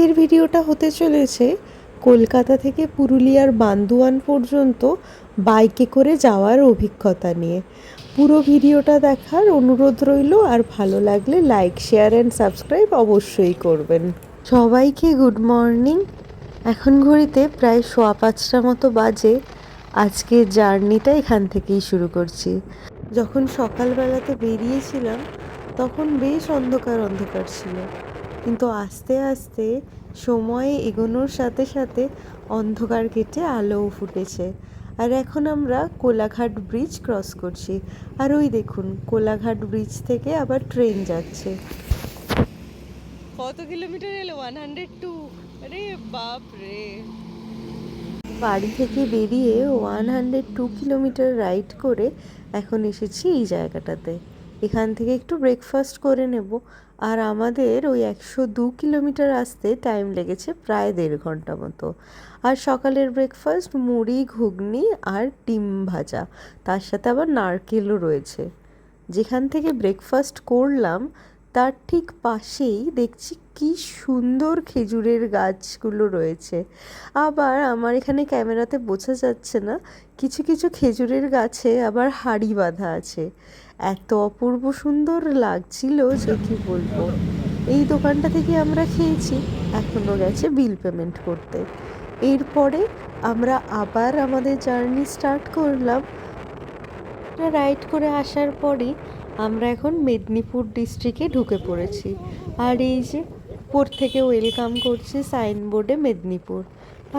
আজকের ভিডিওটা হতে চলেছে কলকাতা থেকে পুরুলিয়ার বান্দুয়ান পর্যন্ত বাইকে করে যাওয়ার অভিজ্ঞতা নিয়ে। পুরো ভিডিওটা দেখার অনুরোধ রইল, আর ভালো লাগলে লাইক শেয়ার অ্যান্ড সাবস্ক্রাইব অবশ্যই করবেন। সবাইকে গুড মর্নিং এখন ঘড়িতে প্রায় সোয়া পাঁচটা মতো বাজে। আজকের জার্নিটা এখান থেকেই শুরু করছি। যখন সকালবেলাতে বেরিয়েছিলাম, তখন বেশ অন্ধকার অন্ধকার ছিল। কিন্তু আস্তে আস্তে সময় এগোনোর সাথে সাথে অন্ধকার কেটে আলোও ফুটেছে। আর এখন আমরা কোলাঘাট ব্রিজ ক্রস করছি। আর ওই দেখুন কোলাঘাট ব্রিজ থেকে আবার ট্রেন যাচ্ছে। কত কিলোমিটার এলো? ওয়ান হান্ড্রেড টু আরে বাপ রে বাড়ি থেকে বেরিয়ে one hundred two kilometre ride করে এখন এসেছি এই জায়গাটাতে। এখান থেকে একটু ব্রেকফাস্ট করে নেব। আর আমাদের ওই একশো দু কিলোমিটার আসতে টাইম লেগেছে প্রায় দেড় ঘণ্টা মতো। আর সকালের ব্রেকফাস্ট মুড়ি, ঘুগনি আর ডিম ভাজা। তার সাথে আবার নারকেলও রয়েছে। যেখান থেকে ব্রেকফাস্ট করলাম তার ঠিক পাশেই দেখছি কি সুন্দর খেজুরের গাছগুলো রয়েছে। আবার আমার এখানে ক্যামেরাতে বোঝা যাচ্ছে না, কিছু কিছু খেজুরের গাছে আবার হাড়ি বাঁধা আছে। এত অপূর্ব সুন্দর লাগছিল যে কি বলব। এই দোকানটা থেকে আমরা খেয়েছি এখনও গেছে বিল পেমেন্ট করতে। এরপরে আমরা আবার আমাদের জার্নি স্টার্ট করলাম। রাইড করে আসার পরই আমরা এখন মেদিনীপুর ডিস্ট্রিক্টে ঢুকে পড়েছি। আর এই যে উপর থেকে ওয়েলকাম করছে সাইনবোর্ডে মেদিনীপুর।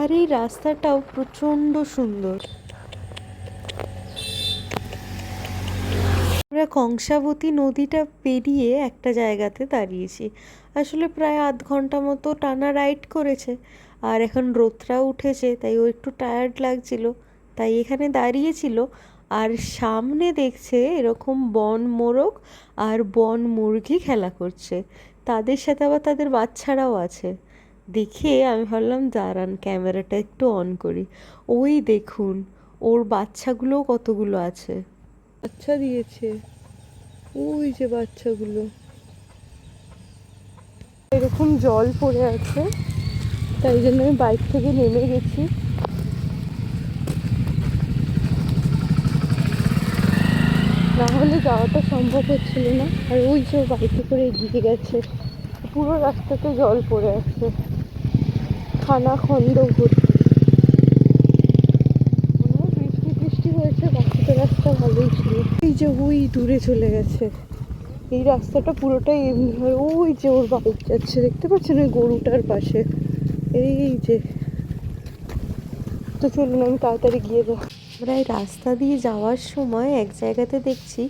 আর এই রাস্তাটাও প্রচণ্ড সুন্দর। আমরা কংসাবতী নদীটা পেরিয়ে একটা জায়গাতে দাঁড়িয়েছি। আসলে প্রায় আধ ঘণ্টা মতো টানা রাইড করেছে। আর এখন রোদটাও উঠেছে, তাই ও একটু টায়ার্ড লাগছিল। তাই এখানে দাঁড়িয়েছিল। আর সামনে দেখছে এরকম বন মোরগ আর বন মুরগি খেলা করছে। তাদের সাথে আবার তাদের বাচ্চারাও আছে। দেখে আমি ভাবলাম, দাঁড়ান, ক্যামেরাটা একটু অন করি। ওই দেখুন, ওর বাচ্চাগুলোও কতগুলো আছে। বাচ্চা দিয়েছে। ওই যে বাচ্চাগুলো। এরকম জল পড়ে আছে। তাই জন্য আমি বাইক থেকে নেমে গেছি। না হলে যাওয়াটা সম্ভব হচ্ছিল না। আর ওই যে বাইকে করে এগিয়ে গেছে, পুরো রাস্তাতে জল পড়ে আছে। খানা খন্দ ভর্তি। বৃষ্টি বৃষ্টি হয়েছে বাকি তো রাস্তা ভালোই ছিল। এই যে ওই দূরে চলে গেছে। এই রাস্তাটা পুরোটাই এমনি হয়। ওই যে ওর বাইক যাচ্ছে, দেখতে পাচ্ছেন ওই গরুটার পাশে। এই যে। তো চলুন আমি তাড়াতাড়ি গিয়ে যাই আমরা রাস্তা দিয়ে যাওয়ার সময় এক জায়গাতে দেখছি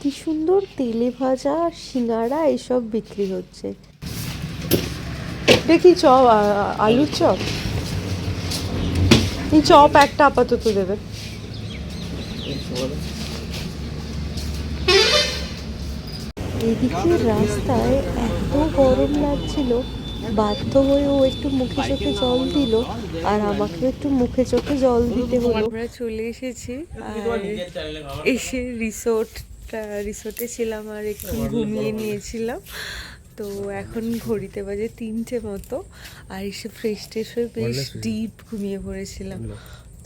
কি সুন্দর তেলে ভাজা সিঙ্গাড়া এসব বিক্রি হচ্ছে। দেখি চপ আলুর চপ। এই চপ একটা আপাতত দেবে। এদিকে রাস্তায় এত গরম লাগছিল বাধ্য হয়ে ও একটু মুখে চোখে জল দিল আর আমাকে একটু মুখে চোখে জল দিতে হলো। আমরা চলে এসেছি আর এসে রিসোর্টটা রিসোর্টে ছিলাম আর একটু ঘুমিয়ে নিয়েছিলাম। তো এখন ঘড়িতে বাজে তিনটে মতো আর এসে ফ্রেশ ট্রেশ হয়ে বেশ ডিপ ঘুমিয়ে পড়েছিলাম।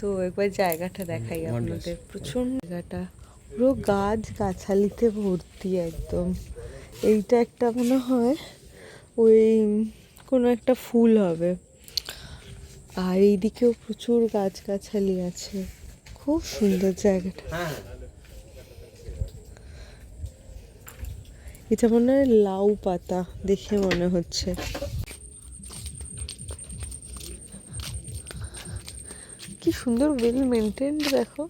তো একবার জায়গাটা দেখাই আপনাদের। প্রচণ্ড জায়গাটা। পুরো গাছ গাছালিতে ভর্তি একদম। এইটা একটা মনে হয় ওই কোনো একটা ফুল হবে। আর এইদিকেও প্রচুর গাছগাছালি আছে। খুব সুন্দর জায়গাটা। এটা মনে হয় লাউ পাতা দেখে মনে হচ্ছে। কি সুন্দর ওয়েল মেনটেন দেখো।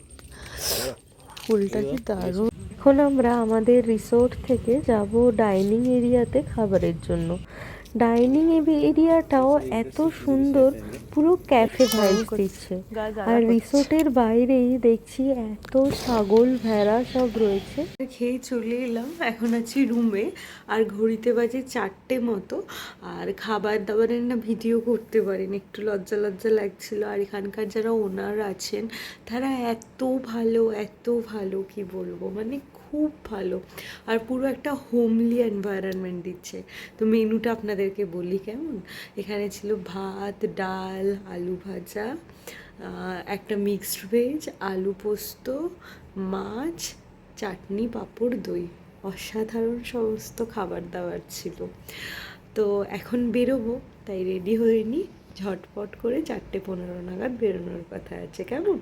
ফুলটা কি দারুণ। এখন আমরা আমাদের রিসোর্ট থেকে যাব ডাইনিং এরিয়াতে খাবারের জন্য। ডাইনিং এরিয়াটাও এত সুন্দর, পুরো ক্যাফে ভাইব দিচ্ছে। আর রিসোর্টের বাইরেই দেখছি এত ছাগল ভেড়া সব রয়েছে। খেয়ে চলে এলাম, এখন আছি রুমে আর ঘড়িতে বাজে চারটে মতো, আর খাবার দাবারের না ভিডিও করতে পারেন, একটু লজ্জা লজ্জা লাগছিল, আর এখানকার যারা ওনার আছেন, তারা এত ভালো এত ভালো, কি বলব? মানে খুব ভালো। আর পুরো একটা হোমলি এনভায়রনমেন্ট দিচ্ছে। তো মেনুটা আপনাদেরকে বলি কেমন? এখানে ছিল ভাত, ডাল, আলু ভাজা একটা মিক্সড ভেজ আলু পোস্ত, মাছ, চাটনি, পাঁপড়, দই। অসাধারণ সমস্ত খাবার দাবার ছিল। তো এখন বেরোবো, তাই রেডি হয়ে নি। ঝটপট করে চারটে পনেরো নাগাদ বেরোনোর কথা আছে। কেমন?